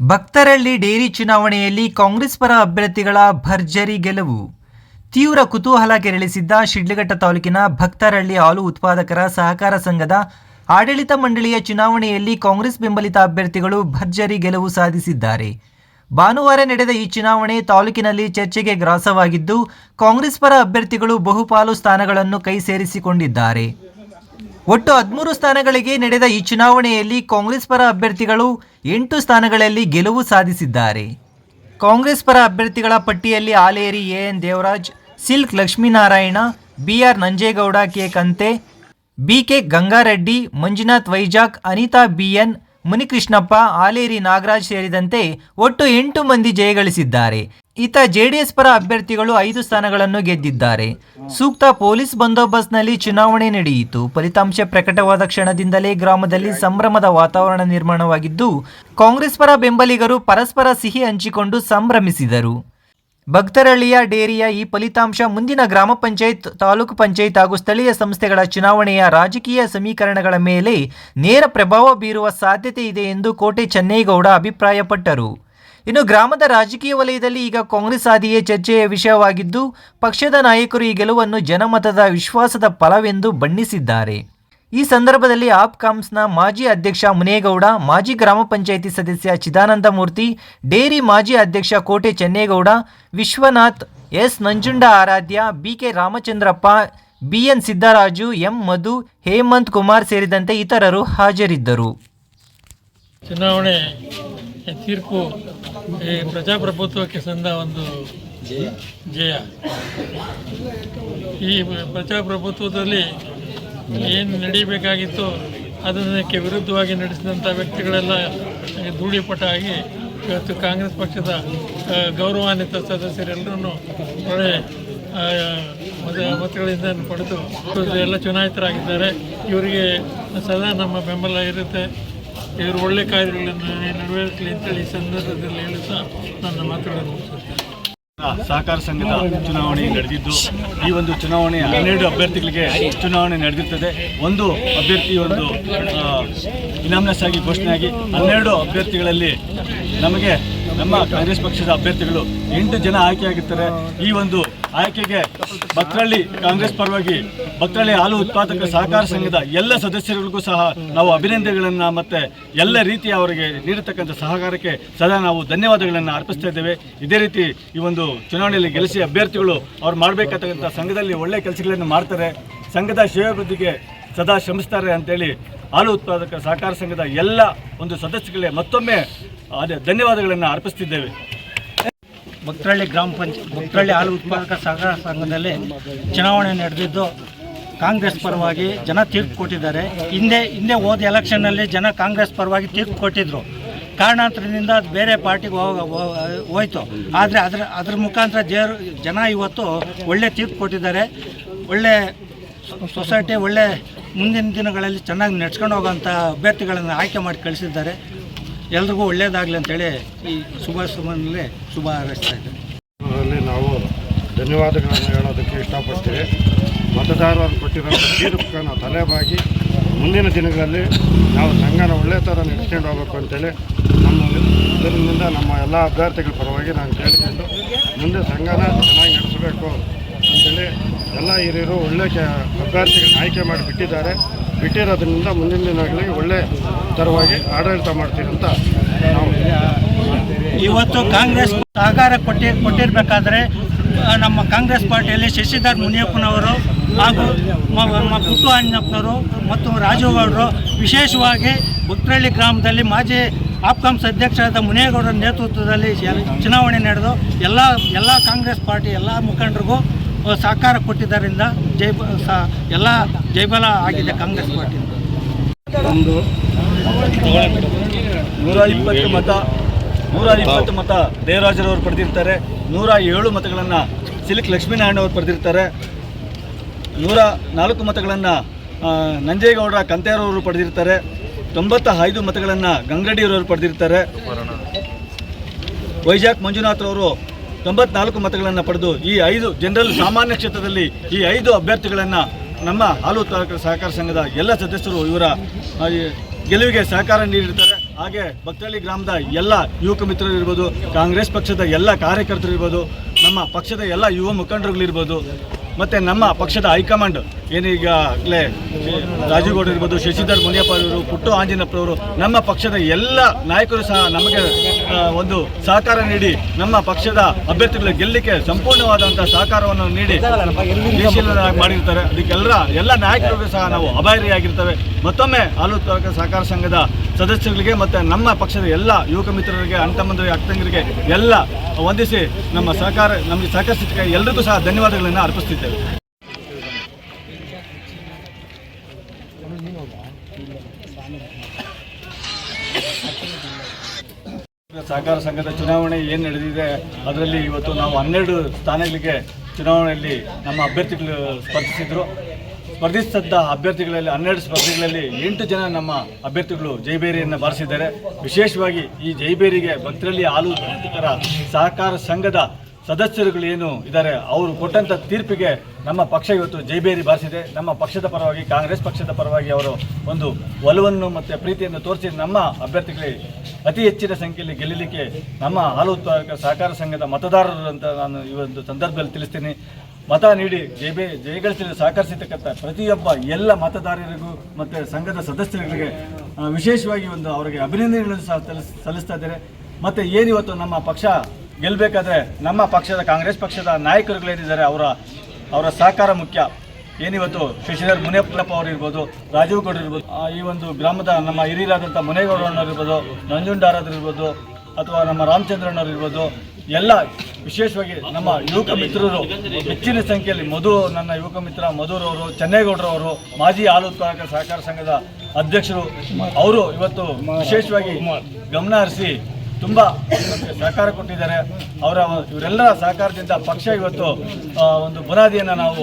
Bhaktarahalli dairy ಚುನಾವಣೆಯಲ್ಲಿ ಕಾಂಗ್ರೆಸ್ ಪರ ಅಭ್ಯರ್ಥಿಗಳ ಭರ್ಜರಿ ಗೆಲುವು. ತೀವ್ರ ಕುತೂಹಲ ಕೆರಳಿಸಿದ್ದ ಶಿಡ್ಲಘಟ್ಟ ತಾಲೂಕಿನ ಭಕ್ತರಳ್ಳಿ ಹಾಲು ಉತ್ಪಾದಕರ ಸಹಕಾರ ಸಂಘದ ಆಡಳಿತ ಮಂಡಳಿಯ ಚುನಾವಣೆಯಲ್ಲಿ ಕಾಂಗ್ರೆಸ್ ಬೆಂಬಲಿತ ಅಭ್ಯರ್ಥಿಗಳು ಭರ್ಜರಿ ಗೆಲುವು ಸಾಧಿಸಿದ್ದಾರೆ. ಭಾನುವಾರ ನಡೆದ ಈ ಚುನಾವಣೆ ತಾಲೂಕಿನಲ್ಲಿ ಚರ್ಚೆಗೆ ಗ್ರಾಸವಾಗಿದ್ದು, ಕಾಂಗ್ರೆಸ್ ಪರ ಅಭ್ಯರ್ಥಿಗಳು ಬಹುಪಾಲು ಸ್ಥಾನಗಳನ್ನು ಕೈ ಸೇರಿಸಿಕೊಂಡಿದ್ದಾರೆ ಒಟ್ಟು ಹದಿಮೂರು ಸ್ಥಾನಗಳಿಗೆ ನಡೆದ ಈ ಚುನಾವಣೆಯಲ್ಲಿ ಕಾಂಗ್ರೆಸ್ ಪರ ಅಭ್ಯರ್ಥಿಗಳು ಎಂಟು ಸ್ಥಾನಗಳಲ್ಲಿ ಗೆಲುವು ಸಾಧಿಸಿದ್ದಾರೆ. ಕಾಂಗ್ರೆಸ್ ಪರ ಅಭ್ಯರ್ಥಿಗಳ ಪಟ್ಟಿಯಲ್ಲಿ Aleri A N Devaraj, silk Lakshminarayana B R Nanjegowda, K ಕಂತೆ ಬಿ ಕೆ ಗಂಗಾರೆಡ್ಡಿ, ಮಂಜುನಾಥ್ ವೈಜಾಕ್ ಅನಿತಾ ಬಿ ಎನ್ ಮುನಿಕೃಷ್ಣಪ್ಪ ಆಲೇರಿ ನಾಗರಾಜ್ ಸೇರಿದಂತೆ ಒಟ್ಟು ಎಂಟು ಮಂದಿ ಜಯಗಳಿಸಿದ್ದಾರೆ. ಈತ ಜೆಡಿಎಸ್ ಪರ ಅಭ್ಯರ್ಥಿಗಳು ಐದು ಸ್ಥಾನಗಳನ್ನು ಗೆದ್ದಿದ್ದಾರೆ. ಸೂಕ್ತ ಪೊಲೀಸ್ ಬಂದೋಬಸ್ತ್ನಲ್ಲಿ ಚುನಾವಣೆ ನಡೆಯಿತು. ಫಲಿತಾಂಶ ಪ್ರಕಟವಾದ ಕ್ಷಣದಿಂದಲೇ ಗ್ರಾಮದಲ್ಲಿ ಸಂಭ್ರಮದ ವಾತಾವರಣ ನಿರ್ಮಾಣವಾಗಿದ್ದು, ಕಾಂಗ್ರೆಸ್ ಪರ ಬೆಂಬಲಿಗರು ಪರಸ್ಪರ ಸಿಹಿ ಹಂಚಿಕೊಂಡು ಸಂಭ್ರಮಿಸಿದರು. ಭಕ್ತರಳ್ಳಿಯ ಡೇರಿಯ ಈ ಫಲಿತಾಂಶ ಮುಂದಿನ ಗ್ರಾಮ ಪಂಚಾಯತ್, ತಾಲೂಕು ಪಂಚಾಯತ್ ಹಾಗೂ ಸ್ಥಳೀಯ ಸಂಸ್ಥೆಗಳ ಚುನಾವಣೆಯ ರಾಜಕೀಯ ಸಮೀಕರಣಗಳ ಮೇಲೆ ನೇರ ಪ್ರಭಾವ ಬೀರುವ ಸಾಧ್ಯತೆ ಇದೆ ಎಂದು ಕೋಟೆ ಚೆನ್ನೇಗೌಡ ಅಭಿಪ್ರಾಯಪಟ್ಟರು. ಇನ್ನು ಗ್ರಾಮದ ರಾಜಕೀಯ ವಲಯದಲ್ಲಿ ಈಗ ಕಾಂಗ್ರೆಸ್ ಹಾದಿಯೇ ಚರ್ಚೆಯ ವಿಷಯವಾಗಿದ್ದು, ಪಕ್ಷದ ನಾಯಕರು ಈ ಗೆಲುವನ್ನು ಜನಮತದ ವಿಶ್ವಾಸದ ಫಲವೆಂದು ಬಣ್ಣಿಸಿದ್ದಾರೆ. ಈ ಸಂದರ್ಭದಲ್ಲಿ ಆಪ್ಕಾಮ್ಸ್ನ ಮಾಜಿ ಅಧ್ಯಕ್ಷ ಮುನೇಗೌಡ, ಮಾಜಿ ಗ್ರಾಮ ಪಂಚಾಯಿತಿ ಸದಸ್ಯ ಚಿದಾನಂದ ಮೂರ್ತಿ ಡೇರಿ ಮಾಜಿ ಅಧ್ಯಕ್ಷ Kote Chennegowda, Vishwanath, S Nanjunda Aradhya, B K Ramachandrappa, B N Siddaraju, M Madhu, Hemanth Kumar ಸೇರಿದಂತೆ ಇತರರು ಹಾಜರಿದ್ದರು. ಚುನಾವಣೆ ತೀರ್ಪು, ಈ ಪ್ರಜಾಪ್ರಭುತ್ವಕ್ಕೆ ಸಂದ ಒಂದು ಜಯ. ಈ ಪ್ರಜಾಪ್ರಭುತ್ವದಲ್ಲಿ ಏನು ನಡೀಬೇಕಾಗಿತ್ತು, ಅದಕ್ಕೆ ವಿರುದ್ಧವಾಗಿ ನಡೆಸಿದಂಥ ವ್ಯಕ್ತಿಗಳೆಲ್ಲ ಧೂಳಿಪಟಾಗಿ ಇವತ್ತು ಕಾಂಗ್ರೆಸ್ ಪಕ್ಷದ ಗೌರವಾನ್ವಿತ ಸದಸ್ಯರೆಲ್ಲರೂ ಒಳ್ಳೆ ಮತಗಳಿಂದ ಪಡೆದು, ಎಲ್ಲ ಚುನಾಯಿತರಾಗಿದ್ದಾರೆ. ಇವರಿಗೆ ಸದಾ ನಮ್ಮ ಬೆಂಬಲ ಇರುತ್ತೆ. ಇವರು ಒಳ್ಳೆ ಕಾರ್ಯಗಳನ್ನು ನೆರವೇರಿಸಲಿ ಅಂತೇಳಿ ಸಂದರ್ಭದಲ್ಲಿ ಹೇಳುತ್ತಾ ನನ್ನ ಮಾತುಗಳನ್ನು ಸಹಕಾರ ಸಂಘದ ಚುನಾವಣೆ ನಡೆದಿದ್ದು, ಈ ಒಂದು ಚುನಾವಣೆ ಹನ್ನೆರಡು ಅಭ್ಯರ್ಥಿಗಳಿಗೆ ಚುನಾವಣೆ ನಡೆದಿರ್ತದೆ. ಒಂದು ಅಭ್ಯರ್ಥಿ ಒಂದು ಇನಾಮ್ನೆಸ್ ಆಗಿ ಘೋಷಣೆಯಾಗಿ ಹನ್ನೆರಡು ಅಭ್ಯರ್ಥಿಗಳಲ್ಲಿ ನಮಗೆ ನಮ್ಮ ಕಾಂಗ್ರೆಸ್ ಪಕ್ಷದ ಅಭ್ಯರ್ಥಿಗಳು ಎಂಟು ಜನ ಆಯ್ಕೆಯಾಗಿರ್ತಾರೆ. ಈ ಒಂದು ಆಯ್ಕೆಗೆ ಭಕ್ತಳ್ಳಿ ಕಾಂಗ್ರೆಸ್ ಪರವಾಗಿ ಭಕ್ತಳ್ಳಿ ಹಾಲು ಉತ್ಪಾದಕ ಸಹಕಾರ ಸಂಘದ ಎಲ್ಲ ಸದಸ್ಯರಿಗೂ ಸಹ ನಾವು ಅಭಿನಂದನೆಗಳನ್ನು ಮತ್ತು ಎಲ್ಲ ರೀತಿಯ ಅವರಿಗೆ ನೀಡತಕ್ಕಂಥ ಸಹಕಾರಕ್ಕೆ ಸದಾ ನಾವು ಧನ್ಯವಾದಗಳನ್ನು ಅರ್ಪಿಸ್ತಾ ಇದ್ದೇವೆ. ಇದೇ ರೀತಿ ಈ ಒಂದು ಚುನಾವಣೆಯಲ್ಲಿ ಗೆಲ್ಲಿಸಿ ಅಭ್ಯರ್ಥಿಗಳು ಅವ್ರು ಮಾಡಬೇಕಾದಂಥ ಸಂಘದಲ್ಲಿ ಒಳ್ಳೆಯ ಕೆಲಸಗಳನ್ನು ಮಾಡ್ತಾರೆ. ಸಂಘದ ಶ್ರೇಯೋಭಿವೃದ್ಧಿಗೆ ಸದಾ ಶ್ರಮಿಸ್ತಾರೆ ಅಂತೇಳಿ ಹಾಲು ಉತ್ಪಾದಕ ಸಹಕಾರ ಸಂಘದ ಎಲ್ಲ ಒಂದು ಸದಸ್ಯಗಳೇ ಮತ್ತೊಮ್ಮೆ ಧನ್ಯವಾದಗಳನ್ನು ಅರ್ಪಿಸ್ತಿದ್ದೇವೆ. ಭಕ್ತರಳ್ಳಿ ಗ್ರಾಮ ಪಂಚ ಭಕ್ತರಳ್ಳಿ ಹಾಲು ಉತ್ಪಾದಕ ಸಹಕಾರ ಸಂಘದಲ್ಲಿ ಚುನಾವಣೆ ನಡೆದಿದ್ದು, ಕಾಂಗ್ರೆಸ್ ಪರವಾಗಿ ಜನ ತೀರ್ಪು ಕೊಟ್ಟಿದ್ದಾರೆ. ಹಿಂದೆ ಹಿಂದೆ ಹೋದ ಎಲೆಕ್ಷನ್ನಲ್ಲಿ ಜನ ಕಾಂಗ್ರೆಸ್ ಪರವಾಗಿ ತೀರ್ಪು ಕೊಟ್ಟಿದ್ದರು ಕಾರಣಾಂತರದಿಂದ ಅದು ಬೇರೆ ಪಾರ್ಟಿಗೆ ಹೋಯ್ತು. ಆದರೆ ಅದರ, ಅದ್ರ ಮುಖಾಂತರ ಜೇರು, ಜನ ಇವತ್ತು ಒಳ್ಳೆ ತೀರ್ಪು ಕೊಟ್ಟಿದ್ದಾರೆ. ಒಳ್ಳೆ ಸೊಸೈಟಿ, ಒಳ್ಳೆ ಮುಂದಿನ ದಿನಗಳಲ್ಲಿ ಚೆನ್ನಾಗಿ ನಡ್ಸ್ಕೊಂಡು ಹೋಗೋಂಥ ಅಭ್ಯರ್ಥಿಗಳನ್ನು ಆಯ್ಕೆ ಮಾಡಿ ಕಳಿಸಿದ್ದಾರೆ. ಎಲ್ರಿಗೂ ಒಳ್ಳೆಯದಾಗಲಿ ಅಂತೇಳಿ ಈ ಶುಭ ಸುಮನಲ್ಲಿ ಶುಭ ಹಾರೈಸ್ತಾ ಇದ್ದೇನೆ. ನಾವು ಧನ್ಯವಾದಗಳನ್ನು ಹೇಳೋದಕ್ಕೆ ಇಷ್ಟಪಡ್ತೀವಿ. ಮತದಾರರು ಕೊಟ್ಟಿರೋ ತೀರ್ಪನ್ನು ತಲೆಬಾಗಿ ಮುಂದಿನ ದಿನಗಳಲ್ಲಿ ನಾವು ಸಂಘನ ಒಳ್ಳೆ ಥರ ನಡೆಸ್ಕೊಂಡು ಹೋಗ್ಬೇಕು ಅಂತೇಳಿ ನಮ್ಮ ಇದರಿಂದ ನಮ್ಮ ಎಲ್ಲ ಅಭ್ಯರ್ಥಿಗಳ ಪರವಾಗಿ ನಾನು ಕೇಳಿಕೊಂಡು ಮುಂದೆ ಸಂಘನ ಚೆನ್ನಾಗಿ ನಡೆಸಬೇಕು ಅಂತೇಳಿ ಎಲ್ಲ ಹಿರಿಯರು ಒಳ್ಳೆ ಅಭ್ಯರ್ಥಿಗಳನ್ನ ಆಯ್ಕೆ ಮಾಡಿ ಬಿಟ್ಟಿದ್ದಾರೆ. ಬಿಟ್ಟಿರೋದ್ರಿಂದ ಮುಂದಿನ ದಿನಗಳಲ್ಲಿ ಒಳ್ಳೆ ತರವಾಗಿ ಆಡಳಿತ ಮಾಡ್ತೀವಿ ಅಂತ ನಾವು ಇವತ್ತು ಕಾಂಗ್ರೆಸ್ ಸಹಕಾರ ಕೊಟ್ಟಿ ಕೊಟ್ಟಿರಬೇಕಾದ್ರೆ ನಮ್ಮ ಕಾಂಗ್ರೆಸ್ ಪಾರ್ಟಿಯಲ್ಲಿ ಶಶಿಧರ್ ಮುನಿಯಪ್ಪನವರು ಹಾಗೂ ನಮ್ಮ ಪುಟ್ಟು ಅಣ್ಣಪ್ಪನವರು ಮತ್ತು ರಾಜುಗೌಡರು ವಿಶೇಷವಾಗಿ ಭಕ್ತರಳ್ಳಿ ಗ್ರಾಮದಲ್ಲಿ ಮಾಜಿ ಆಪ್ಕಾಮ್ಸ್ ಅಧ್ಯಕ್ಷರಾದ ಮುನಿಯೇಗೌಡರ ನೇತೃತ್ವದಲ್ಲಿ ಚುನಾವಣೆ ನಡೆದು ಎಲ್ಲ ಎಲ್ಲ ಕಾಂಗ್ರೆಸ್ ಪಾರ್ಟಿ ಎಲ್ಲ ಮುಖಂಡರಿಗೂ ಸಹಕಾರ ಕೊಟ್ಟಿದ್ದರಿಂದ ಜೈ ಸ- ಎಲ್ಲ ಜೈಬಲ ಆಗಿದೆ ಕಾಂಗ್ರೆಸ್ ಪಾರ್ಟಿ. ಒಂದು ನೂರ ಇಪ್ಪತ್ತು ಮತ, ನೂರ ಇಪ್ಪತ್ತು ಮತ ದೇವರಾಜರವರು ಪಡೆದಿರ್ತಾರೆ. ನೂರ ಏಳು ಮತಗಳನ್ನು ಸಿಲ್ಕ್ ಲಕ್ಷ್ಮೀನಾರಾಯಣ ಅವರು ಪಡೆದಿರ್ತಾರೆ. ನೂರ ನಾಲ್ಕು ಮತಗಳನ್ನು ನಂಜೇಗೌಡ ಕಂತೇರವರು ಪಡೆದಿರ್ತಾರೆ. ತೊಂಬತ್ತ ಐದು ಮತಗಳನ್ನು ಗಂಗಡಿಯವರವರು ಪಡೆದಿರ್ತಾರೆ. ವೈಜಾಗ್ ಮಂಜುನಾಥ್ರವರು ತೊಂಬತ್ನಾಲ್ಕು ಮತಗಳನ್ನು ಪಡೆದು ಈ ಐದು ಜನರಲ್ ಸಾಮಾನ್ಯ ಕ್ಷೇತ್ರದಲ್ಲಿ ಈ ಐದು ಅಭ್ಯರ್ಥಿಗಳನ್ನು ನಮ್ಮ ಹಾಲು ಉತ್ಪಾದಕರ ಸಹಕಾರ ಸಂಘದ ಎಲ್ಲ ಸದಸ್ಯರು ಇವರ ಗೆಲುವಿಗೆ ಸಹಕಾರ ನೀಡಿರ್ತಾರೆ. ಹಾಗೆ ಭಕ್ತಳ್ಳಿ ಗ್ರಾಮದ ಎಲ್ಲ ಯುವಕ ಮಿತ್ರರು ಇರ್ಬೋದು, ಕಾಂಗ್ರೆಸ್ ಪಕ್ಷದ ಎಲ್ಲ ಕಾರ್ಯಕರ್ತರು ಇರ್ಬೋದು, ನಮ್ಮ ಪಕ್ಷದ ಎಲ್ಲ ಯುವ ಮುಖಂಡರುಗಳಿರ್ಬೋದು ಮತ್ತು ನಮ್ಮ ಪಕ್ಷದ ಹೈಕಮಾಂಡ್ ಏನೀಗಾಗಲೇ ರಾಜೀವ್ಗೌಡ ಇರ್ಬೋದು, ಶಶಿಧರ್ ಮುನಿಯಪ್ಪ ಅವರು, ಪುಟ್ಟು ಆಂಜನಪ್ಪರವರು ನಮ್ಮ ಪಕ್ಷದ ಎಲ್ಲ ನಾಯಕರು ಸಹ ನಮಗೆ ಒಂದು ಸಹಕಾರ ನೀಡಿ, ನಮ್ಮ ಪಕ್ಷದ ಅಭ್ಯರ್ಥಿಗಳ ಗೆಲ್ಲಲಿಕ್ಕೆ ಸಂಪೂರ್ಣವಾದಂಥ ಸಹಕಾರವನ್ನು ನೀಡಿ ಮಾಡಿರ್ತಾರೆ. ಅದಕ್ಕೆಲ್ಲ ಎಲ್ಲ ನಾಯಕರಿಗೂ ಸಹ ನಾವು ಅಭಾರಿಯಾಗಿರ್ತೇವೆ. ಮತ್ತೊಮ್ಮೆ ಉತ್ಪಾದಕ ಸಹಕಾರ ಸಂಘದ ಸದಸ್ಯರಿಗೆ ಮತ್ತು ನಮ್ಮ ಪಕ್ಷದ ಎಲ್ಲ ಯುವಕ ಮಿತ್ರರಿಗೆ ಅಣ್ತಮ್ಮಂದರಿಗೆ ಅಕ್ಕಂಗರಿಗೆ ಎಲ್ಲ ವಂದಿಸಿ ನಮ್ಮ ಸಹಕಾರ, ನಮಗೆ ಸಹಕರಿಸಿದ ಎಲ್ರಿಗೂ ಸಹ ಧನ್ಯವಾದಗಳನ್ನು ಅರ್ಪಿಸ್ತಿದ್ದೇವೆ. ಸಹಕಾರ ಸಂಘದ ಚುನಾವಣೆ ಏನು ನಡೆದಿದೆ, ಅದರಲ್ಲಿ ಇವತ್ತು ನಾವು ಹನ್ನೆರಡು ಸ್ಥಾನಗಳಿಗೆ ಚುನಾವಣೆಯಲ್ಲಿ ನಮ್ಮ ಅಭ್ಯರ್ಥಿಗಳು ಸ್ಪರ್ಧಿಸಿದ್ರು. ಸ್ಪರ್ಧಿಸಿದ್ದ ಅಭ್ಯರ್ಥಿಗಳಲ್ಲಿ, ಹನ್ನೆರಡು ಸ್ಪರ್ಧಿಗಳಲ್ಲಿ ಎಂಟು ಜನ ನಮ್ಮ ಅಭ್ಯರ್ಥಿಗಳು ಜೈಬೇರಿಯನ್ನು ಬಾರಿಸಿದ್ದಾರೆ. ವಿಶೇಷವಾಗಿ ಈ ಜೈಬೇರಿಗೆ ಭಕ್ತರಲ್ಲಿ ಹಾಲು ಸಹಕಾರ ಸಂಘದ ಸದಸ್ಯರುಗಳು ಏನು ಇದ್ದಾರೆ, ಅವರು ಕೊಟ್ಟಂಥ ತೀರ್ಪಿಗೆ ನಮ್ಮ ಪಕ್ಷ ಇವತ್ತು ಜೈಬೇರಿ ಬಾರಿಸಿದೆ. ನಮ್ಮ ಪಕ್ಷದ ಪರವಾಗಿ, ಕಾಂಗ್ರೆಸ್ ಪಕ್ಷದ ಪರವಾಗಿ ಅವರು ಒಂದು ಒಲವನ್ನು ಮತ್ತು ಪ್ರೀತಿಯನ್ನು ತೋರಿಸಿ ನಮ್ಮ ಅಭ್ಯರ್ಥಿಗಳಿಗೆ ಅತಿ ಹೆಚ್ಚಿನ ಸಂಖ್ಯೆಯಲ್ಲಿ ಗೆಲ್ಲಲಿಕ್ಕೆ ನಮ್ಮ ಹಾಲು ಉತ್ಪಾದಕ ಸಹಕಾರ ಸಂಘದ ಮತದಾರರು ಅಂತ ನಾನು ಈ ಒಂದು ಸಂದರ್ಭದಲ್ಲಿ ತಿಳಿಸ್ತೀನಿ. ಮತ ನೀಡಿ ಜೈಬೇ ಜಯಗಳಿಸಲು ಸಹಕರಿಸಿರ್ತಕ್ಕಂಥ ಪ್ರತಿಯೊಬ್ಬ ಎಲ್ಲ ಮತದಾರರಿಗೂ ಮತ್ತು ಸಂಘದ ಸದಸ್ಯರುಗಳಿಗೆ ವಿಶೇಷವಾಗಿ ಒಂದು ಅವರಿಗೆ ಅಭಿನಂದನೆಗಳನ್ನು ಸಹ ಸಲ್ಲಿಸ್- ಸಲ್ಲಿಸ್ತಾ ಇದ್ದಾರೆ ಮತ್ತು ಏನಿವತ್ತು ನಮ್ಮ ಪಕ್ಷ ಗೆಲ್ಲಬೇಕಾದ್ರೆ ನಮ್ಮ ಪಕ್ಷದ, ಕಾಂಗ್ರೆಸ್ ಪಕ್ಷದ ನಾಯಕರುಗಳೇನಿದ್ದಾರೆ, ಅವರ ಅವರ ಸಹಕಾರ ಮುಖ್ಯ. ಏನಿವತ್ತು ಶಶಿಧರ್ ಅವರು ಇರ್ಬೋದು ರಾಜೀವ್ ಗೌಡ ಇರ್ಬೋದು ಈ ಒಂದು ಗ್ರಾಮದ ನಮ್ಮ ಹಿರಿಯರಾದಂಥ ಮುನೇಗೌಡರಣ್ಣವ್ರು ಇರ್ಬೋದು ನಂಜುಂಡಾರದ್ರು ಇರ್ಬೋದು ಅಥವಾ ನಮ್ಮ ರಾಮಚಂದ್ರನವ್ರು ಇರ್ಬೋದು ಎಲ್ಲ ವಿಶೇಷವಾಗಿ ನಮ್ಮ ಯುವಕ ಮಿತ್ರರು, ಹೆಚ್ಚಿನ ಸಂಖ್ಯೆಯಲ್ಲಿ ಮಧು, ನನ್ನ ಯುವಕ ಮಿತ್ರ ಮಧುರವರು, ಚೆನ್ನೇಗೌಡರವರು, ಮಾಜಿ ಹಾಲು ಉತ್ಪಾದಕ ಸಹಕಾರ ಸಂಘದ ಅಧ್ಯಕ್ಷರು, ಅವರು ಇವತ್ತು ವಿಶೇಷವಾಗಿ ಗಮನ ಹರಿಸಿ ತುಂಬ ಸಹಕಾರ ಕೊಟ್ಟಿದ್ದಾರೆ. ಅವರ ಇವರೆಲ್ಲರ ಸಹಕಾರದಿಂದ ಪಕ್ಷ ಇವತ್ತು ಒಂದು ಬುನಾದಿಯನ್ನು ನಾವು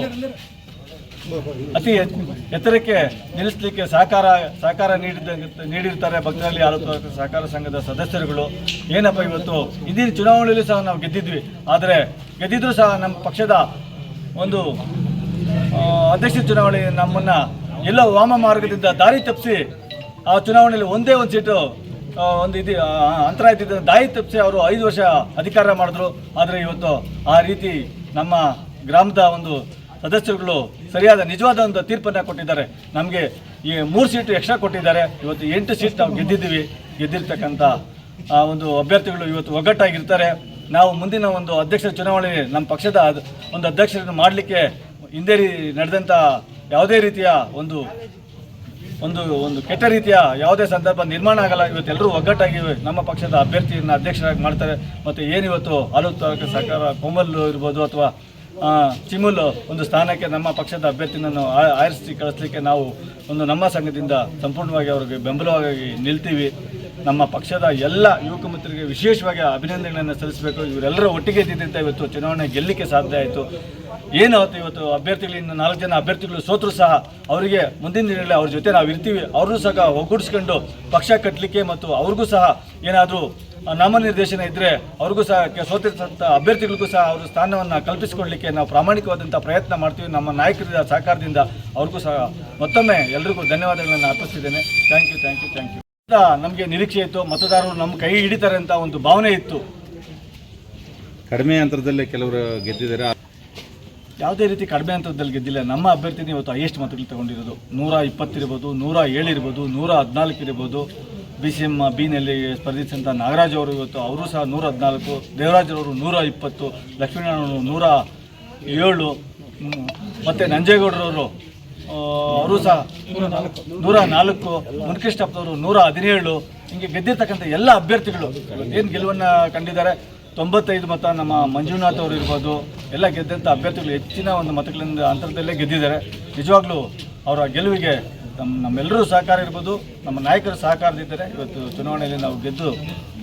ಅತಿ ಎತ್- ಎತ್ತರಕ್ಕೆ ನಿಲ್ಲಿಸಲಿಕ್ಕೆ ಸಹಕಾರ ಸಹಕಾರ ನೀಡಿದ ನೀಡಿರ್ತಾರೆ ಭಕ್ತರಲ್ಲಿ ಆಲೋಚನಾ ಸಹಕಾರ ಸಂಘದ ಸದಸ್ಯರುಗಳು. ಏನಪ್ಪ ಇವತ್ತು ಇಂದಿನ ಚುನಾವಣೆಯಲ್ಲಿ ಸಹ ನಾವು ಗೆದ್ದಿದ್ವಿ. ಆದರೆ ಗೆದ್ದಿದ್ರು ಸಹ ನಮ್ಮ ಪಕ್ಷದ ಒಂದು ಅಧ್ಯಕ್ಷ ಚುನಾವಣೆ ನಮ್ಮನ್ನ ಎಲ್ಲ ವಾಮ ಮಾರ್ಗದಿಂದ ದಾರಿ ತಪ್ಪಿಸಿ ಆ ಚುನಾವಣೆಯಲ್ಲಿ ಒಂದೇ ಒಂದು ಸೀಟು ಒಂದು ಇದು ಅಂತರ ದಾಯಿ ತಪ್ಪಿಸಿ ಅವರು ಐದು ವರ್ಷ ಅಧಿಕಾರ ಮಾಡಿದ್ರು. ಆದರೆ ಇವತ್ತು ಆ ರೀತಿ ನಮ್ಮ ಗ್ರಾಮದ ಒಂದು ಸದಸ್ಯರುಗಳು ಸರಿಯಾದ ನಿಜವಾದ ಒಂದು ತೀರ್ಪನ್ನು ಕೊಟ್ಟಿದ್ದಾರೆ. ನಮಗೆ ಈ ಮೂರು ಸೀಟು ಎಕ್ಸ್ಟ್ರಾ ಕೊಟ್ಟಿದ್ದಾರೆ. ಇವತ್ತು ಎಂಟು ಸೀಟ್ ನಾವು ಗೆದ್ದಿದ್ದೀವಿ. ಗೆದ್ದಿರ್ತಕ್ಕಂಥ, ಆ, ಒಂದು ಅಭ್ಯರ್ಥಿಗಳು ಇವತ್ತು ಒಗ್ಗಟ್ಟಾಗಿರ್ತಾರೆ. ನಾವು ಮುಂದಿನ ಒಂದು ಅಧ್ಯಕ್ಷರ ಚುನಾವಣೆ ನಮ್ಮ ಪಕ್ಷದ ಒಂದು ಅಧ್ಯಕ್ಷರನ್ನು ಮಾಡಲಿಕ್ಕೆ ಹಿಂದೆ ನಡೆದಂಥ ಯಾವುದೇ ರೀತಿಯ ಒಂದು ಒಂದು ಒಂದು ಕೆಟ್ಟ ರೀತಿಯ ಯಾವುದೇ ಸಂದರ್ಭ ನಿರ್ಮಾಣ ಆಗಲ್ಲ. ಇವತ್ತು ಎಲ್ಲರೂ ಒಗ್ಗಟ್ಟಾಗಿ ನಮ್ಮ ಪಕ್ಷದ ಅಭ್ಯರ್ಥಿಯನ್ನು ಅಧ್ಯಕ್ಷರಾಗಿ ಮಾಡ್ತಾರೆ. ಮತ್ತು ಏನಿವತ್ತು ತಾಲೂಕು ಸರ್ಕಾರ ಕೋಮಲ್ ಇರ್ಬೋದು ಅಥವಾ ಚಿಮುಲ್ ಒಂದು ಸ್ಥಾನಕ್ಕೆ ನಮ್ಮ ಪಕ್ಷದ ಅಭ್ಯರ್ಥಿನನ್ನು ಆರಿಸಿ ಕಳಿಸ್ಲಿಕ್ಕೆ ನಾವು ಒಂದು ನಮ್ಮ ಸಂಘದಿಂದ ಸಂಪೂರ್ಣವಾಗಿ ಅವ್ರಿಗೆ ಬೆಂಬಲವಾಗಿ ನಿಲ್ತೀವಿ. ನಮ್ಮ ಪಕ್ಷದ ಎಲ್ಲ ಯುವಕ ಮಿತ್ರರಿಗೆ ವಿಶೇಷವಾಗಿ ಅಭಿನಂದನೆಗಳನ್ನು ಸಲ್ಲಿಸಬೇಕು. ಇವರೆಲ್ಲರ ಒಟ್ಟಿಗೆ ಇದ್ದಿದ್ದರಿಂದ ಇವತ್ತು ಚುನಾವಣೆ ಗೆಲ್ಲಲಿಕ್ಕೆ ಸಾಧ್ಯ ಆಯಿತು. ಏನು ಅವತ್ತು ಇವತ್ತು? ಅಭ್ಯರ್ಥಿಗಳಿಂದ ನಾಲ್ಕು ಜನ ಅಭ್ಯರ್ಥಿಗಳು ಸೋತರು ಸಹ ಅವರಿಗೆ ಮುಂದಿನ ದಿನಗಳಲ್ಲಿ ಅವ್ರ ಜೊತೆ ನಾವು ಇರ್ತೀವಿ. ಅವ್ರನ್ನೂ ಸಹ ಒಗ್ಗೂಡಿಸ್ಕೊಂಡು ಪಕ್ಷ ಕಟ್ಟಲಿಕ್ಕೆ ಮತ್ತು ಅವ್ರಿಗೂ ಸಹ ಏನಾದರೂ ನಾಮನಿರ್ದೇಶನ ಇದ್ದರೆ ಅವ್ರಿಗೂ ಸಹ ಸೋತಿರ್ತಂಥ ಅಭ್ಯರ್ಥಿಗಳಿಗೂ ಸಹ ಅವರು ಸ್ಥಾನವನ್ನು ಕಲ್ಪಿಸಿಕೊಡ್ಲಿಕ್ಕೆ ನಾವು ಪ್ರಾಮಾಣಿಕವಾದಂಥ ಪ್ರಯತ್ನ ಮಾಡ್ತೀವಿ. ನಮ್ಮ ನಾಯಕರ ಸಹಕಾರದಿಂದ ಅವ್ರಿಗೂ ಸಹ ಮತ್ತೊಮ್ಮೆ ಎಲ್ರಿಗೂ ಧನ್ಯವಾದಗಳನ್ನು ಅರ್ಪಿಸ್ತಿದ್ದೇನೆ. Thank you thank you thank you ನಮಗೆ ನಿರೀಕ್ಷೆ ಇತ್ತು ಮತದಾರರು ನಮ್ಮ ಕೈ ಹಿಡಿತಾರೆ ಅಂತ ಒಂದು ಭಾವನೆ ಇತ್ತು. ಕಡಿಮೆ ಅಂತರದಲ್ಲೇ ಕೆಲವರು ಗೆದ್ದಿದ್ದಾರೆ. ಯಾವುದೇ ರೀತಿ ಕಡಿಮೆ ಅಂತರದಲ್ಲಿ ಗೆದ್ದಿಲ್ಲ. ನಮ್ಮ ಅಭ್ಯರ್ಥಿನೇ ಇವತ್ತು ಹೈಯೆಸ್ಟ್ ಮತಗಳು ತಗೊಂಡಿರೋದು. ನೂರ ಇಪ್ಪತ್ತಿರ್ಬೋದು ನೂರ ಏಳಿರ್ಬೋದು ನೂರ ಹದಿನಾಲ್ಕು ಇರ್ಬೋದು. ಬಿ ಸಿ ಎಂ ಬಿನಲ್ಲಿ ಸ್ಪರ್ಧಿಸಿದಂಥ ನಾಗರಾಜ್ ಅವರು ಇವತ್ತು ಅವರು ಸಹ ನೂರ ಹದಿನಾಲ್ಕು ದೇವರಾಜ್ ಅವರು ನೂರ ಇಪ್ಪತ್ತು ಲಕ್ಷ್ಮೀನಾರಾಯಣ ನೂರ ಏಳು. ಮತ್ತು ನಂಜೇಗೌಡರವರು ಅವರು ಸಹ ನೂರ ನಾಲ್ಕು ಮುನ್ಕೃಷ್ಣಪ್ಪನವರು ನೂರ ಹದಿನೇಳು, ಹಿಂಗೆ ಗೆದ್ದಿರ್ತಕ್ಕಂಥ ಎಲ್ಲ ಅಭ್ಯರ್ಥಿಗಳು ಏನು ಗೆಲುವನ್ನು ಕಂಡಿದ್ದಾರೆ? ತೊಂಬತ್ತೈದು ಮತ ನಮ್ಮ ಮಂಜುನಾಥ್ ಅವರು ಇರ್ಬೋದು, ಎಲ್ಲ ಗೆದ್ದಂಥ ಅಭ್ಯರ್ಥಿಗಳು ಹೆಚ್ಚಿನ ಒಂದು ಮತಗಳಿಂದ ಅಂತರದಲ್ಲೇ ಗೆದ್ದಿದ್ದಾರೆ. ನಿಜವಾಗ್ಲೂ ಅವರ ಗೆಲುವಿಗೆ ನಮ್ಮ ನಮ್ಮೆಲ್ಲರೂ ಸಹಕಾರ ಇರ್ಬೋದು, ನಮ್ಮ ನಾಯಕರ ಸಹಕಾರದಿದ್ದರೆ ಇವತ್ತು ಚುನಾವಣೆಯಲ್ಲಿ ನಾವು ಗೆದ್ದು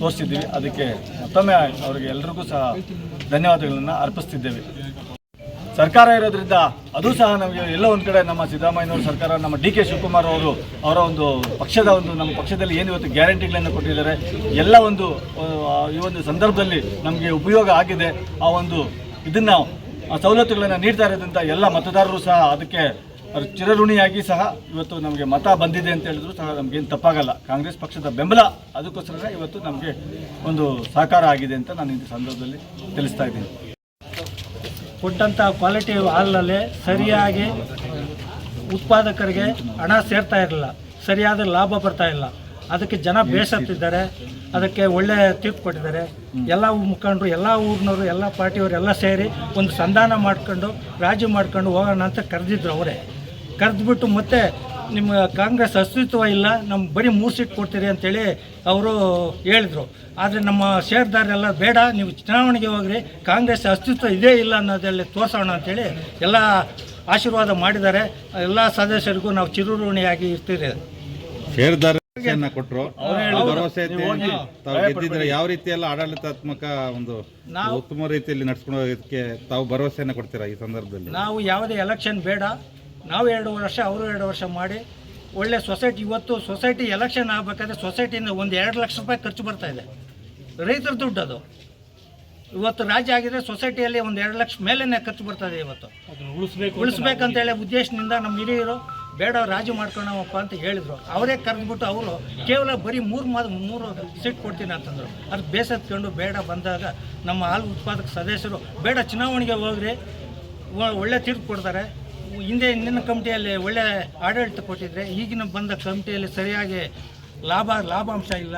ತೋರಿಸಿದ್ದೀವಿ ಅದಕ್ಕೆ ಮತ್ತೊಮ್ಮೆ ಅವರಿಗೆ ಎಲ್ರಿಗೂ ಸಹ ಧನ್ಯವಾದಗಳನ್ನು ಅರ್ಪಿಸ್ತಿದ್ದೇವೆ. ಸರ್ಕಾರ ಇರೋದ್ರಿಂದ ಅದು ಸಹ ನಮಗೆ ಎಲ್ಲೋ ಒಂದು ಕಡೆ ನಮ್ಮ ಸಿದ್ದರಾಮಯ್ಯನವರು ಸರ್ಕಾರ, ನಮ್ಮ ಡಿ ಕೆ ಶಿವಕುಮಾರ್ ಅವರು ಅವರ ಒಂದು ಪಕ್ಷದ ಒಂದು, ನಮ್ಮ ಪಕ್ಷದಲ್ಲಿ ಏನು ಇವತ್ತು ಗ್ಯಾರಂಟಿಗಳನ್ನು ಕೊಟ್ಟಿದ್ದಾರೆ, ಎಲ್ಲ ಒಂದು ಈ ಒಂದು ಸಂದರ್ಭದಲ್ಲಿ ನಮಗೆ ಉಪಯೋಗ ಆಗಿದೆ. ಆ ಒಂದು ಇದನ್ನು, ಆ ಸವಲತ್ತುಗಳನ್ನು ನೀಡ್ತಾ ಇರೋದ್ರಿಂದ ಎಲ್ಲ ಮತದಾರರು ಸಹ ಅದಕ್ಕೆ ಚಿರಋಣಿಯಾಗಿ ಸಹ ಇವತ್ತು ನಮಗೆ ಮತ ಬಂದಿದೆ ಅಂತ ಹೇಳಿದ್ರು ಸಹ ನಮಗೇನು ತಪ್ಪಾಗಲ್ಲ. ಕಾಂಗ್ರೆಸ್ ಪಕ್ಷದ ಬೆಂಬಲ ಅದಕ್ಕೋಸ್ಕರ ಇವತ್ತು ನಮಗೆ ಒಂದು ಸಹಕಾರ ಆಗಿದೆ ಅಂತ ನಾನು ಈ ಸಂದರ್ಭದಲ್ಲಿ ತಿಳಿಸ್ತಾ ಇದ್ದೀನಿ. ಕೊಟ್ಟಂಥ ಕ್ವಾಲಿಟಿ ಹಾಲಲ್ಲಿ ಸರಿಯಾಗಿ ಉತ್ಪಾದಕರಿಗೆ ಹಣ ಸೇರ್ತಾ ಇರಲಿಲ್ಲ. ಸರಿಯಾದ ಲಾಭ ಬರ್ತಾ ಇಲ್ಲ. ಅದಕ್ಕೆ ಜನ ಬೇಸತ್ತಿದ್ದಾರೆ. ಅದಕ್ಕೆ ಒಳ್ಳೆ ತೀರ್ಪು ಕೊಟ್ಟಿದ್ದಾರೆ. ಎಲ್ಲ ಮುಖಂಡರು, ಎಲ್ಲ ಊರಿನವರು, ಎಲ್ಲ ಪಾರ್ಟಿಯವರು ಎಲ್ಲ ಸೇರಿ ಒಂದು ಸಂಧಾನ ಮಾಡ್ಕೊಂಡು ರಾಜಿ ಮಾಡ್ಕೊಂಡು ಹೋಗೋಣ ಅಂತ ಕರೆದಿದ್ರು ಅವರೇ. ಕರೆದ್ಬಿಟ್ಟು ಮತ್ತೆ ನಿಮ್ಮ ಕಾಂಗ್ರೆಸ್ ಅಸ್ತಿತ್ವ ಇಲ್ಲ ನಮ್ಮ ಬರೀ ಮೂರು ಸೀಟ್ ಕೊಡ್ತೀರಿ ಅಂತೇಳಿ ಅವರು ಹೇಳಿದರು. ಆದರೆ ನಮ್ಮ ಷೇರ್ದಾರರೆಲ್ಲ ಬೇಡ ನೀವು ಚುನಾವಣೆಗೆ ಹೋಗ್ರಿ ಕಾಂಗ್ರೆಸ್ ಅಸ್ತಿತ್ವ ಇದೇ ಇಲ್ಲ ಅನ್ನೋದಲ್ಲಿ ತೋರಿಸೋಣ ಅಂತೇಳಿ ಎಲ್ಲ ಆಶೀರ್ವಾದ ಮಾಡಿದ್ದಾರೆ. ಎಲ್ಲ ಸದಸ್ಯರಿಗೂ ನಾವು ಚಿರುಋಣಿಯಾಗಿ ಇರ್ತೀರಿ ಷೇರುದಾರನ್ನ ಕೊಟ್ಟರು ಭರವಸೆ ತಾವು ಗೆದ್ದಿದ್ರೆ ಯಾವ ರೀತಿ ಎಲ್ಲ ಆಡಳಿತಾತ್ಮಕ ಒಂದು ಉತ್ತಮ ರೀತಿಯಲ್ಲಿ ನಡ್ಸ್ಕೊಂಡು ಹೋಗೋದಕ್ಕೆ ತಾವು ಭರವಸೆಯನ್ನು ಕೊಡ್ತೀರಾ ಈ ಸಂದರ್ಭದಲ್ಲಿ? ನಾವು ಯಾವುದೇ ಎಲೆಕ್ಷನ್ ಬೇಡ. ನಾವು ಎರಡು ವರ್ಷ ಅವರು ಎರಡು ವರ್ಷ ಮಾಡಿ ಒಳ್ಳೆ ಸೊಸೈಟಿ ಇವತ್ತು ಸೊಸೈಟಿ ಎಲೆಕ್ಷನ್ ಆಗಬೇಕಾದ್ರೆ ಸೊಸೈಟಿಯಿಂದ ಒಂದು ಎರಡು ಲಕ್ಷ ರೂಪಾಯಿ ಖರ್ಚು ಬರ್ತಾ ಇದೆ. ರೈತರ ದುಡ್ಡು ಅದು. ಇವತ್ತು ರಾಜ್ಯ ಆಗಿದ್ರೆ ಸೊಸೈಟಿಯಲ್ಲಿ ಒಂದು ಎರಡು ಲಕ್ಷ ಮೇಲೇ ಖರ್ಚು ಬರ್ತದೆ ಇವತ್ತು. ಉಳಿಸ್ಬೇಕು ಉಳಿಸ್ಬೇಕಂತೇಳಿ ಉದ್ದೇಶದಿಂದ ನಮ್ಮ ಹಿರಿಯರು ಬೇಡ ರಾಜು ಮಾಡ್ಕೊಳ್ಳೋಣಪ್ಪ ಅಂತ ಹೇಳಿದರು. ಅವರೇ ಕರೆದ್ಬಿಟ್ಟು ಅವರು ಕೇವಲ ಬರೀ ಮೂರು ಮಾದ ಮೂರು ಸೀಟ್ ಕೊಡ್ತೀನಿ ಅಂತಂದರು. ಅದು ಬೇಸತ್ಕೊಂಡು ಬೇಡ ಬಂದಾಗ ನಮ್ಮ ಹಾಲು ಉತ್ಪಾದಕ ಸದಸ್ಯರು ಬೇಡ ಚುನಾವಣೆಗೆ ಹೋಗ್ರಿ ಒಳ್ಳೆ ತೀರ್ಪು ಕೊಡ್ತಾರೆ. ಹಿಂದೆ ಹಿಂದಿನ ಕಮಿಟಿಯಲ್ಲಿ ಒಳ್ಳೆ ಆಡಳಿತ ಕೊಟ್ಟಿದ್ರೆ ಈಗಿನ ಬಂದ ಕಮಿಟಿಯಲ್ಲಿ ಸರಿಯಾಗಿ ಲಾಭ, ಲಾಭಾಂಶ ಇಲ್ಲ.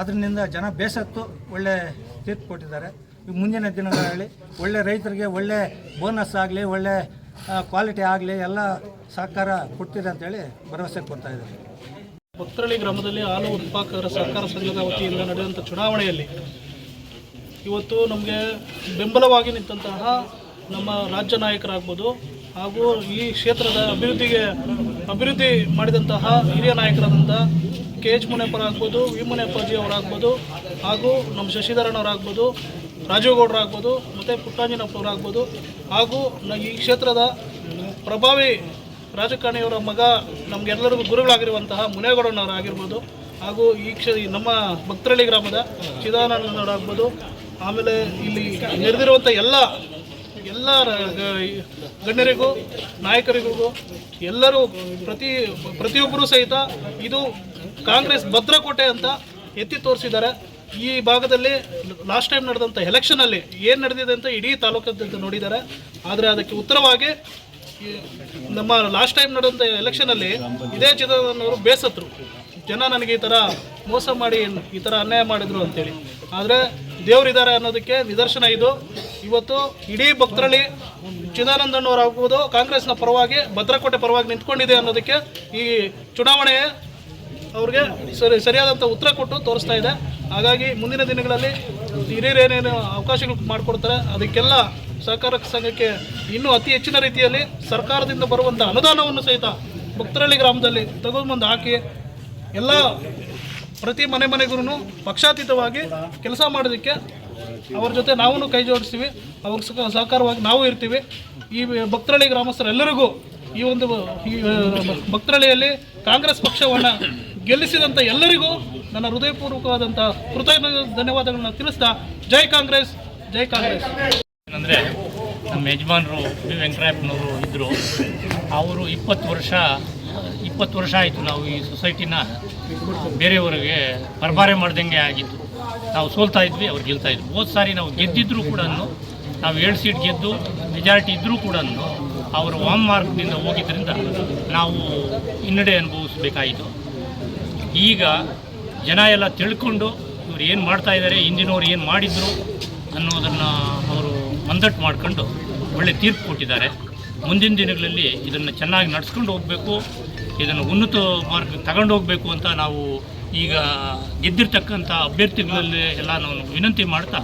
ಅದರಿಂದ ಜನ ಬೇಸತ್ತು ಒಳ್ಳೆ ತೀರ್ಪು ಕೊಟ್ಟಿದ್ದಾರೆ. ಮುಂದಿನ ದಿನಗಳಲ್ಲಿ ಒಳ್ಳೆ ರೈತರಿಗೆ ಒಳ್ಳೆ ಬೋನಸ್ ಆಗಲಿ, ಒಳ್ಳೆ ಕ್ವಾಲಿಟಿ ಆಗಲಿ ಎಲ್ಲ ಸಹಕಾರ ಕೊಡ್ತಿದೆ ಅಂತೇಳಿ ಭರವಸೆ ಕೊಡ್ತಾ ಇದ್ದಾರೆ. ಭಕ್ತರಳ್ಳಿ ಗ್ರಾಮದಲ್ಲಿ ಹಾಲು ಉತ್ಪಾದಕರ ಸಹಕಾರ ಸಂಘದ ವತಿಯಿಂದ ನಡೆದಂಥ ಚುನಾವಣೆಯಲ್ಲಿ ಇವತ್ತು ನಮಗೆ ಬೆಂಬಲವಾಗಿ ನಿಂತಹ ನಮ್ಮ ರಾಜ್ಯ ನಾಯಕರಾಗ್ಬೋದು ಹಾಗೂ ಈ ಕ್ಷೇತ್ರದ ಅಭಿವೃದ್ಧಿಗೆ ಅಭಿವೃದ್ಧಿ ಮಾಡಿದಂತಹ ಹಿರಿಯ ನಾಯಕರಾದಂಥ ಕೆ ಎಚ್ ಮುನೇಪರ ಆಗ್ಬೋದು ವಿ ಮುನಿಯಪ್ಪಜಿ ಅವರಾಗ್ಬೋದು ಹಾಗೂ ನಮ್ಮ ಶಶಿಧರನ್ ಅವರಾಗ್ಬೋದು ರಾಜೇಗೌಡರಾಗ್ಬೋದು ಮತ್ತು ಪುಟ್ಟಾಂಜನಪ್ಪವರಾಗ್ಬೋದು ಹಾಗೂ ಈ ಕ್ಷೇತ್ರದ ಪ್ರಭಾವಿ ರಾಜಕಾರಣಿಯವರ ಮಗ ನಮಗೆಲ್ಲರಿಗೂ ಗುರುಗಳಾಗಿರುವಂತಹ ಮುನೇಗೌಡನವರಾಗಿರ್ಬೋದು ಹಾಗೂ ಈ ಕ್ಷ ನಮ್ಮ ಭಕ್ತರಳ್ಳಿ ಗ್ರಾಮದ ಚಿದಾನಂದನವರಾಗ್ಬೋದು. ಆಮೇಲೆ ಇಲ್ಲಿ ನೆರೆದಿರುವಂಥ ಎಲ್ಲ ಎಲ್ಲ ಗಣ್ಯರಿಗೂ, ನಾಯಕರಿಗೂ, ಎಲ್ಲರೂ ಪ್ರತಿ ಪ್ರತಿಯೊಬ್ಬರೂ ಸಹಿತ ಇದು ಕಾಂಗ್ರೆಸ್ ಭದ್ರಕೋಟೆ ಅಂತ ಎತ್ತಿ ತೋರಿಸಿದ್ದಾರೆ. ಈ ಭಾಗದಲ್ಲಿ ಲಾಸ್ಟ್ ಟೈಮ್ ನಡೆದಂಥ ಎಲೆಕ್ಷನಲ್ಲಿ ಏನು ನಡೆದಿದೆ ಅಂತ ಇಡೀ ತಾಲೂಕದಂತ ನೋಡಿದ್ದಾರೆ. ಆದರೆ ಅದಕ್ಕೆ ಉತ್ತರವಾಗಿ ನಮ್ಮ ಲಾಸ್ಟ್ ಟೈಮ್ ನಡೆದಂಥ ಎಲೆಕ್ಷನಲ್ಲಿ ಇದೇ ಚಿತ್ರದವರು ಬೇಸತ್ರು ಜನ ನನಗೆ ಈ ಥರ ಮೋಸ ಮಾಡಿ, ಈ ಥರ ಅನ್ಯಾಯ ಮಾಡಿದರು ಅಂತೇಳಿ. ಆದರೆ ದೇವರಿದ್ದಾರೆ ಅನ್ನೋದಕ್ಕೆ ನಿದರ್ಶನ ಇದು. ಇವತ್ತು ಇಡೀ ಭಕ್ತರಳ್ಳಿ ಚಿದಾನಂದಣ್ಣವರಾಗುವುದು ಕಾಂಗ್ರೆಸ್ನ ಪರವಾಗಿ, ಭದ್ರಕೋಟೆ ಪರವಾಗಿ ನಿಂತ್ಕೊಂಡಿದೆ ಅನ್ನೋದಕ್ಕೆ ಈ ಚುನಾವಣೆ ಅವ್ರಿಗೆ ಸರಿ ಸರಿಯಾದಂಥ ಉತ್ತರ ಕೊಟ್ಟು ತೋರಿಸ್ತಾ ಇದೆ. ಹಾಗಾಗಿ ಮುಂದಿನ ದಿನಗಳಲ್ಲಿ ಹಿರಿಯರೇನೇನು ಅವಕಾಶಗಳು ಮಾಡಿಕೊಡ್ತಾರೆ, ಅದಕ್ಕೆಲ್ಲ ಸಹಕಾರ ಸಂಘಕ್ಕೆ ಇನ್ನೂ ಅತಿ ಹೆಚ್ಚಿನ ರೀತಿಯಲ್ಲಿ ಸರ್ಕಾರದಿಂದ ಬರುವಂಥ ಅನುದಾನವನ್ನು ಸಹಿತ ಭಕ್ತರಳ್ಳಿ ಗ್ರಾಮದಲ್ಲಿ ತೆಗೆದುಬಂದು ಹಾಕಿ ಎಲ್ಲ ಪ್ರತಿ ಮನೆ ಮನೆಗೂ ಪಕ್ಷಾತೀತವಾಗಿ ಕೆಲಸ ಮಾಡೋದಕ್ಕೆ ಅವ್ರ ಜೊತೆ ನಾವು ಕೈ ಜೋಡಿಸ್ತೀವಿ. ಅವ್ರ ಸಹ ಸಹಕಾರವಾಗಿ ನಾವು ಇರ್ತೀವಿ. ಈ ಭಕ್ತರಳ್ಳಿ ಗ್ರಾಮಸ್ಥರೆಲ್ಲರಿಗೂ ಈ ಒಂದು ಈ ಭಕ್ತರಳ್ಳಿಯಲ್ಲಿ ಕಾಂಗ್ರೆಸ್ ಪಕ್ಷವನ್ನು ಗೆಲ್ಲಿಸಿದಂಥ ಎಲ್ಲರಿಗೂ ನನ್ನ ಹೃದಯಪೂರ್ವಕವಾದಂಥ ಕೃತಜ್ಞ ಧನ್ಯವಾದಗಳನ್ನ ತಿಳಿಸ್ತಾ ಜೈ ಕಾಂಗ್ರೆಸ್ ಜೈ ಕಾಂಗ್ರೆಸ್. ಅಂದರೆ ನಮ್ಮ ಯಜಮಾನರು ಬಿ ವೆಂಕಟರಾಯಪ್ಪನವರು ಇದ್ದರು ಅವರು ಇಪ್ಪತ್ತು ವರ್ಷ ಇಪ್ಪತ್ತು ವರ್ಷ ಆಯಿತು ನಾವು ಈ ಸೊಸೈಟಿನ ಬೇರೆಯವರಿಗೆ ಪರಭಾರೆ ಮಾಡ್ದಂಗೆ ಆಗಿತ್ತು ನಾವು ಸೋಲ್ತಾ ಇದ್ವಿ, ಅವ್ರು ಗೆಲ್ತಾ ಇದ್ವಿ ಹೋದ ಸಾರಿ ನಾವು ಗೆದ್ದಿದ್ರು ಕೂಡ ನಾವು ಏಳು ಸೀಟ್ ಗೆದ್ದು ಮೆಜಾರಿಟಿ ಇದ್ದರೂ ಕೂಡ ಅವರು ವಾಮ್ ಮಾರ್ಕ್ನಿಂದ ಹೋಗಿದ್ದರಿಂದ ನಾವು ಹಿನ್ನಡೆ ಅನುಭವಿಸಬೇಕಾಯಿತು. ಈಗ ಜನ ಎಲ್ಲ ತಿಳ್ಕೊಂಡು ಇವ್ರು ಏನು ಮಾಡ್ತಾ ಇದ್ದಾರೆ ಹಿಂದಿನವ್ರು ಏನು ಮಾಡಿದ್ರು ಅನ್ನೋದನ್ನು ಅವರು ಮಂದಟ್ಟು ಮಾಡ್ಕೊಂಡು ಒಳ್ಳೆ ತೀರ್ಪು ಕೊಟ್ಟಿದ್ದಾರೆ. ಮುಂದಿನ ದಿನಗಳಲ್ಲಿ ಇದನ್ನು ಚೆನ್ನಾಗಿ ನಡ್ಸ್ಕೊಂಡು ಹೋಗಬೇಕು. ಇದನ್ನು ಉನ್ನತ ಮಾರ್ಗ ತಗೊಂಡು ಹೋಗಬೇಕು ಅಂತ ನಾವು ಈಗ ಗೆದ್ದಿರ್ತಕ್ಕಂಥ ಅಭ್ಯರ್ಥಿಗಳಲ್ಲಿ ಎಲ್ಲ ನಾವು ವಿನಂತಿ ಮಾಡ್ತಾ